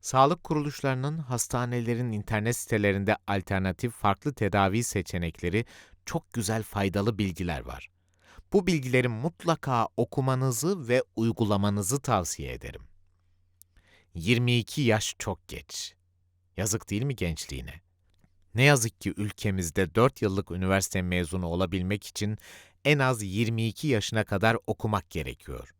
Sağlık kuruluşlarının, hastanelerin internet sitelerinde alternatif farklı tedavi seçenekleri, çok güzel faydalı bilgiler var. Bu bilgileri mutlaka okumanızı ve uygulamanızı tavsiye ederim. 22 yaş çok geç. Yazık değil mi gençliğine? Ne yazık ki ülkemizde 4 yıllık üniversite mezunu olabilmek için en az 22 yaşına kadar okumak gerekiyor.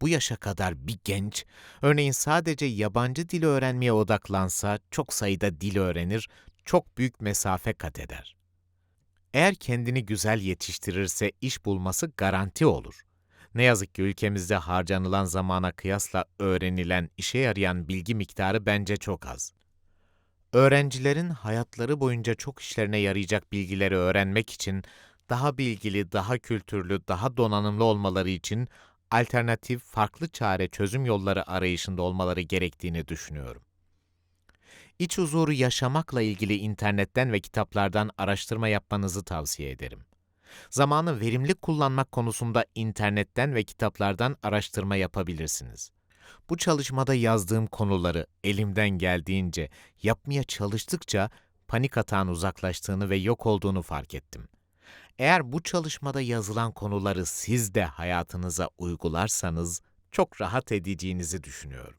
Bu yaşa kadar bir genç, örneğin sadece yabancı dil öğrenmeye odaklansa çok sayıda dil öğrenir, çok büyük mesafe kat eder. Eğer kendini güzel yetiştirirse iş bulması garanti olur. Ne yazık ki ülkemizde harcanılan zamana kıyasla öğrenilen, işe yarayan bilgi miktarı bence çok az. Öğrencilerin hayatları boyunca çok işlerine yarayacak bilgileri öğrenmek için daha bilgili, daha kültürlü, daha donanımlı olmaları için alternatif, farklı çare çözüm yolları arayışında olmaları gerektiğini düşünüyorum. İç huzuru yaşamakla ilgili internetten ve kitaplardan araştırma yapmanızı tavsiye ederim. Zamanı verimli kullanmak konusunda internetten ve kitaplardan araştırma yapabilirsiniz. Bu çalışmada yazdığım konuları elimden geldiğince yapmaya çalıştıkça panik atağın uzaklaştığını ve yok olduğunu fark ettim. Eğer bu çalışmada yazılan konuları siz de hayatınıza uygularsanız çok rahat edeceğinizi düşünüyorum.